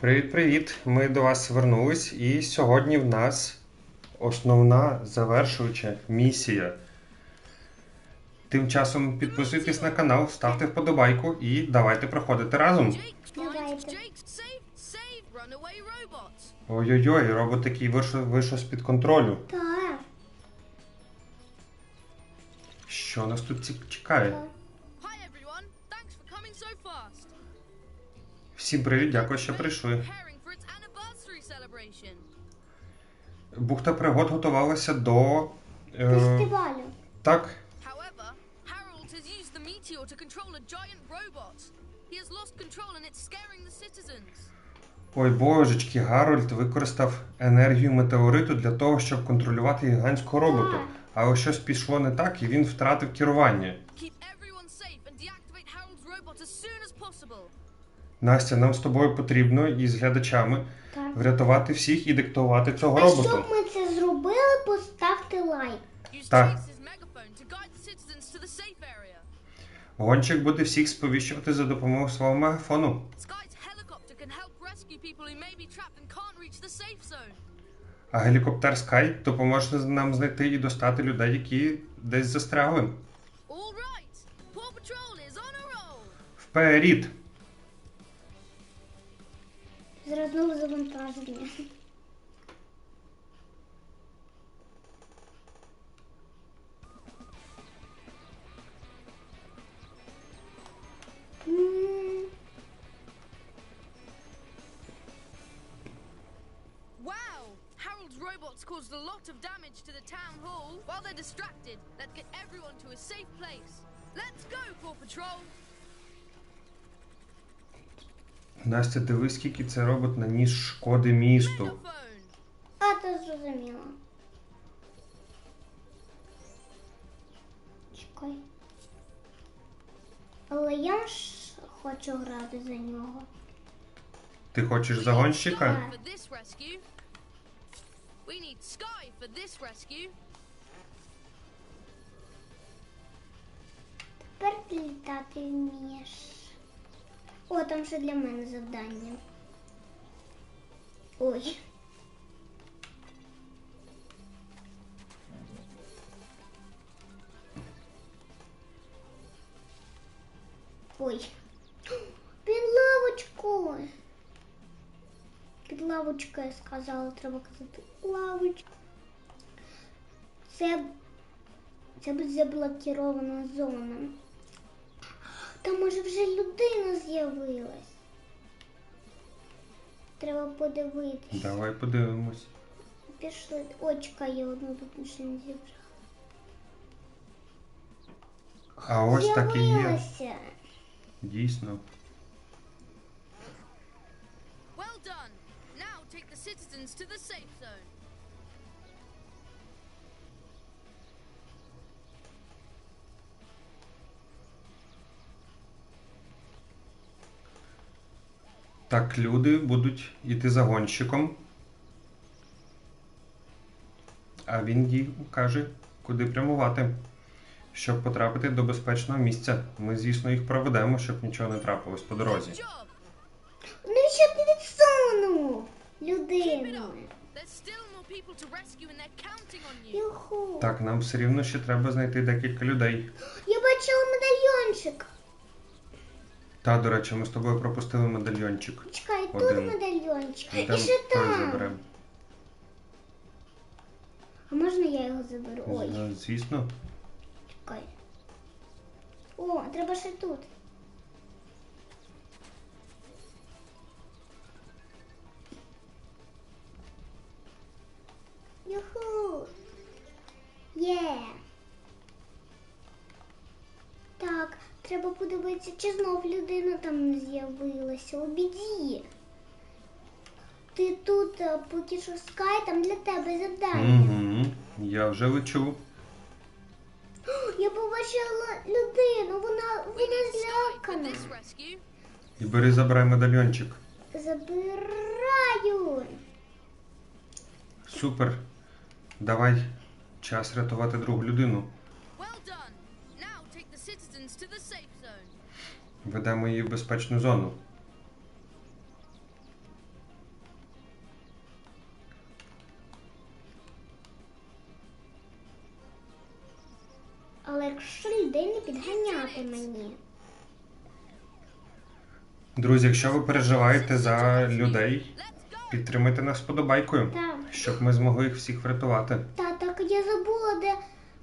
Привіт-привіт! Ми до вас звернулись, і сьогодні в нас основна завершуюча місія. Тим часом підписуйтесь на канал, ставте вподобайку і давайте проходити разом. Ой-ой-ой, робот такий вийшов, з-під контролю. Так. Що нас тут чекає? Всім привіт, дякую, що прийшли. Бухта пригод готувалася до. Е, Фестивалю. так, However, Harold has used the meteor to control a giant robot. He has lost control and it's scaring the citizens. ой божечки, Гарольд використав енергію метеориту для того, щоб контролювати гігантського робота. Але щось пішло не так, і він втратив керування. Настя, нам з тобою потрібно із глядачами Так. врятувати всіх і диктувати цього А роботу. щоб ми це зробили, поставте лайк. Так. Гонщик буде всіх сповіщувати за допомогою свого мегафону. А гелікоптер Sky допоможе нам знайти і достати людей, які десь застрягли. All Зразу завантаження. М, Wow, Harold's robots caused a lot of damage to the town hall. While they're distracted, let's get everyone to a safe place. Let's go, Paw Patrol. Настя, дивись, скільки цей робот наніс шкоди місту. А, то зрозуміло. Чекай. Але я ж хочу грати за нього. Ти хочеш загонщика? Тепер ти літати вмієш. О, там ще для мене завдання. Ой. Ой. Під лавочку. Під лавочкою я сказала, треба казати. Лавочка. Це, це буде заблокірована зона. Там може вже людина з'явилась. Треба подивитися. Давай подивимось. Пішли. Ой, чекай, я одну тут ще не зібрала. А ось так і є. З'явилася. Дійсно. Well done. Now take the citizens to the safe zone. Так, люди будуть йти за гонщиком. А він їй каже, куди прямувати, щоб потрапити до безпечного місця. Ми, звісно, їх проведемо, щоб нічого не трапилось по дорозі. Ну що ти on you. Юху. Так, нам все рівно ще треба знайти декілька людей. Я бачила медальйончик. Та, до речі, ми з тобою пропустили медальйончик. Чекай, тут Один. медальйончик. І Йдемо ще той там. заберемо. А можна я його заберу? Ой, З- Звісно. чекай. О, треба ще тут. Юху. Є. треба подивитися, чи знов людина там не з'явилася. У біді. Ти тут, поки що скай, там для тебе завдання. Угу. Я вже лечу. Я побачила людину, вона, вона злякана. І бери забирай медальйончик. Забираю. Супер. Давай. Час рятувати другу людину. Ведемо її в безпечну зону. Але якщо людей не підганяти мені. Друзі, якщо ви переживаєте за людей, підтримайте нас подобайкою, Так. щоб ми змогли їх всіх врятувати. Та так я забула, де,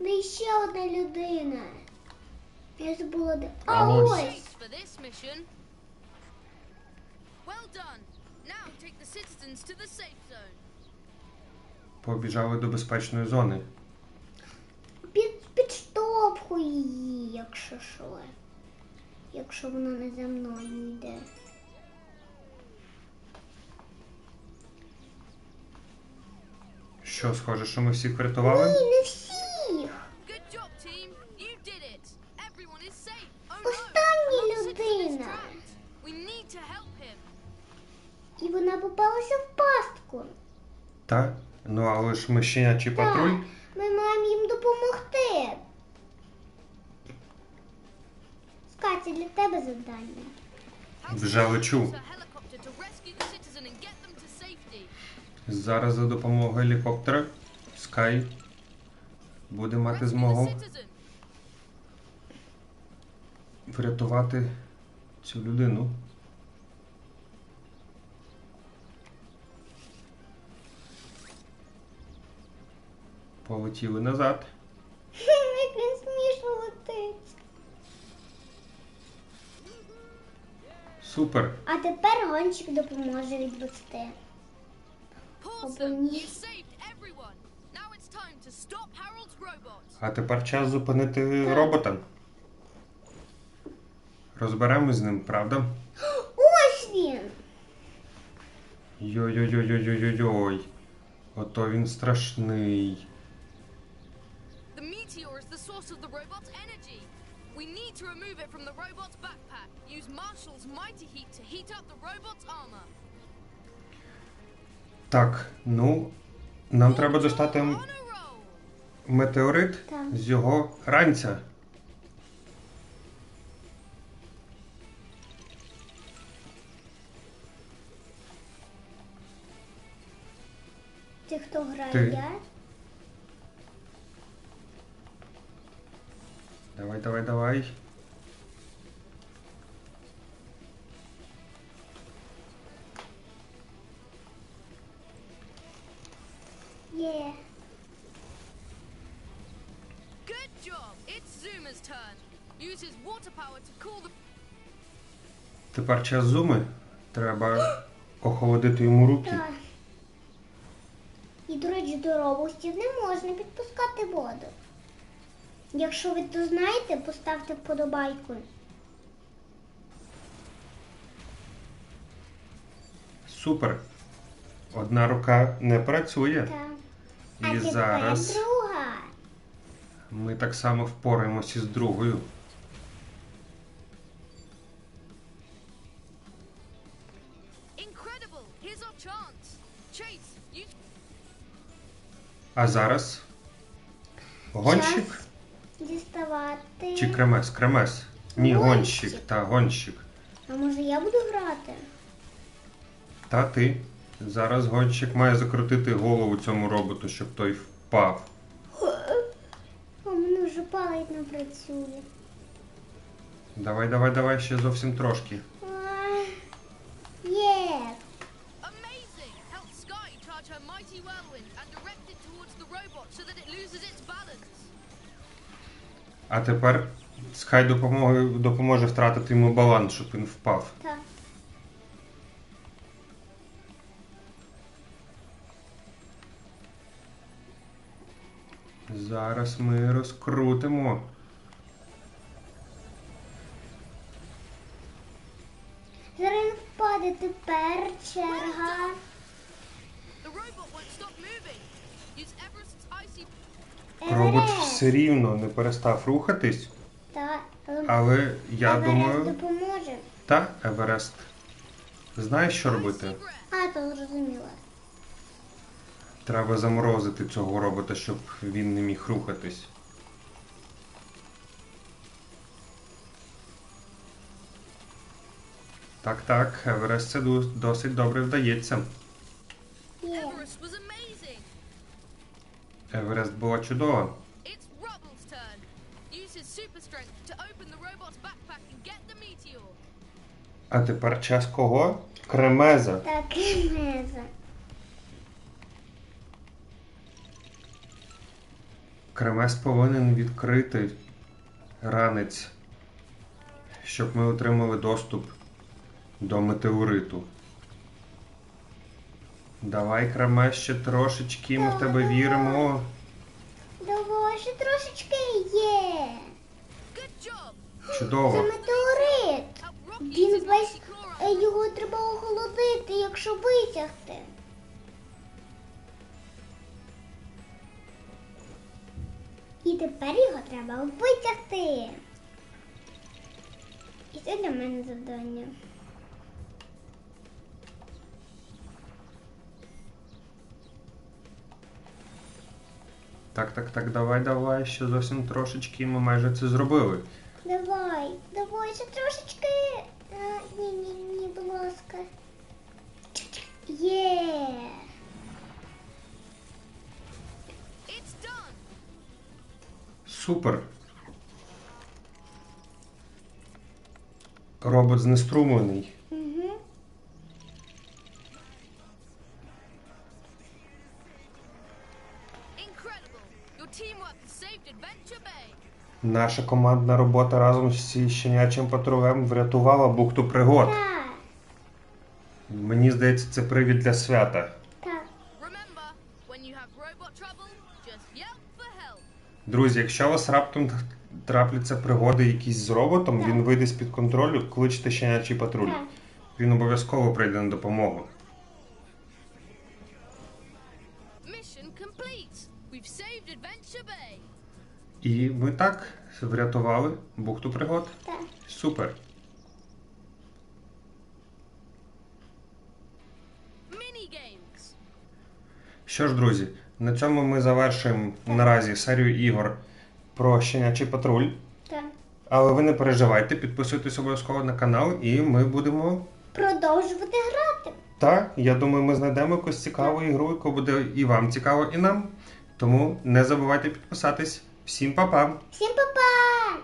де ще одна людина. Я забула де. А А ось. ось. Thanks for this mission. Well done. Now take the citizens to the safe zone. Побіжали до безпечної зони. Під, підштовхуй її, якщо що. Якщо вона не за мною йде. Що, схоже, що ми всіх врятували? Ні, не всіх. І вона попалася в пастку. Так? Ну але ж ми щенячий патруль. Ми маємо їм допомогти. Скаті, для тебе завдання. Вже лечу. Зараз за допомогою гелікоптера Скай буде мати змогу врятувати цю людину. Полетіли назад. Як смішно летить. Супер. А тепер гонщик допоможе robots. А тепер час зупинити робота. Розберемось з ним, правда? Ось він! Йой-йой-йой-йой-йой-йой. Ото він страшний. Meteor is the source of the robot's energy. We need to remove it from the robot's backpack. Use Marshall's mighty heat to heat up the robot's armor. Так, ну, нам треба roll. метеорит з його ранця. Ти хто грає? Ти. Давай, давай, давай. Є. Good job. It's Zuma's turn. Use water power to cool the. Тепер час зуми. Треба охолодити йому руки. Так. І, до речі, до робустів не можна підпускати воду. Якщо ви то знаєте, поставте вподобайку. Супер. Одна рука не працює. Так. І а зараз друга. ми так само впораємося з другою. А зараз гонщик Час діставати. чи кремес? Кремес. Ні, Гонщик. гонщик, та гонщик. А може я буду грати? Та ти. Зараз гонщик має закрутити голову цьому роботу, щоб той впав. О, мене вже палець не працює. Давай, давай, давай, ще зовсім трошки. А тепер Скай допоможе, допоможе втратити йому баланс, щоб він впав. Так. Зараз ми розкрутимо. Зараз він впаде тепер черга. Робот все рівно не перестав рухатись, Так. але але я Еверест думаю, допоможе. та Еверест. Знаєш, що робити? А, то зрозуміла. Треба заморозити цього робота, щоб він не міг рухатись. Так, так, Еверест це досить добре вдається. Еверест була чудова. А тепер час кого? Кремеза. Так, кремеза. Кремез повинен відкрити ранець, щоб ми отримали доступ до метеориту. Давай, Кремез, ще трошечки, ми в тебе віримо. Давай, ще трошечки є. Job! Це метеорит. Він весь е, його треба охолодити, якщо витягти. І тепер його треба витягти. І це для мене завдання. Так, так, так, давай, давай, ще зовсім трошечки, ми майже це зробили. Давай, давай, ще трошечки. А, ні, ні, ні, будь ласка. Є. Супер. Робот знеструмлений. Наша командна робота разом з щенячим патрулем врятувала бухту пригод. Так, Мені здається, це привід для свята. так. Друзі, якщо у вас раптом трапляться пригоди якісь з роботом, Так. він вийде з-під контролю, кличте щенячий патруль. Так. Він обов'язково прийде на допомогу. І ми так врятували бухту пригод. Так. Супер. Що ж, друзі, на цьому ми завершуємо наразі серію ігор про щенячий патруль. Так. Але ви не переживайте, підписуйтесь обов'язково на канал, і ми будемо. Продовжувати грати. Та, я думаю, ми знайдемо якусь цікаву ігру, яку буде і вам цікаво, і нам. Тому не забувайте підписатись. Всім па-па! Всім па-па!